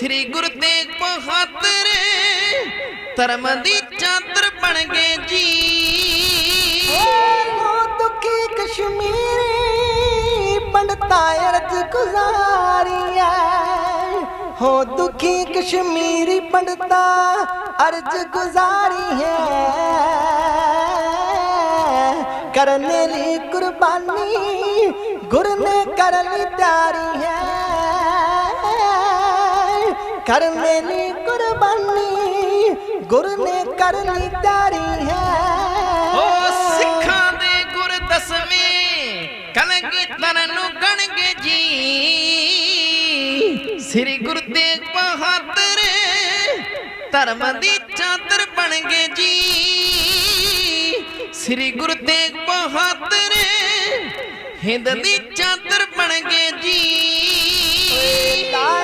ਸ੍ਰੀ ਗੁਰੂ ਤੇਗ ਬਹਾਦਰ ਧਰਮ ਦੀ ਚਾਦਰ ਬਣ ਗਏ ਜੀ। ਹੋ ਦੁਖੀ ਕਸ਼ਮੀਰੀ, ਪੰਡਤਾ ਅਰਜ ਗੁਜ਼ਾਰੀਐ। ਹੋ ਦੁਖੀ ਕਸ਼ਮੀਰੀ, ਪੰਡਤਾ ਅਰਜ ਗੁਜ਼ਾਰੀ ਹੈ ਕਰਨ ਲਈ ਕੁਰਬਾਨੀ, ਗੁਰ ਨੇ ਕਰ ਲਈ ਤਿਆਰੀ। ਹੈ ਕਰਨੇ ਲਈ ਕੁਰਬਾਨੀ ਗੁਰ ਨੇ ਕਰ ਲਈ ਤਿਆਰੀ ਹੈ। ਓ ਸਿੱਖਾਂ ਦੇ ਗੁਰ ਦਸਵੇਂ ਕਲਗੀਧਰ ਨੂੰ ਸ੍ਰੀ ਗੁਰੂ ਤੇਗ ਬਹਾਦਰ, ਧਰਮ ਦੀ ਚਾਦਰ ਬਣ ਗਏ ਜੀ। ਸ੍ਰੀ ਗੁਰੂ ਤੇਗ ਬਹਾਦਰ, ਹਿੰਦ ਦੀ ਚਾਦਰ ਬਣ ਗਏ ਜੀ।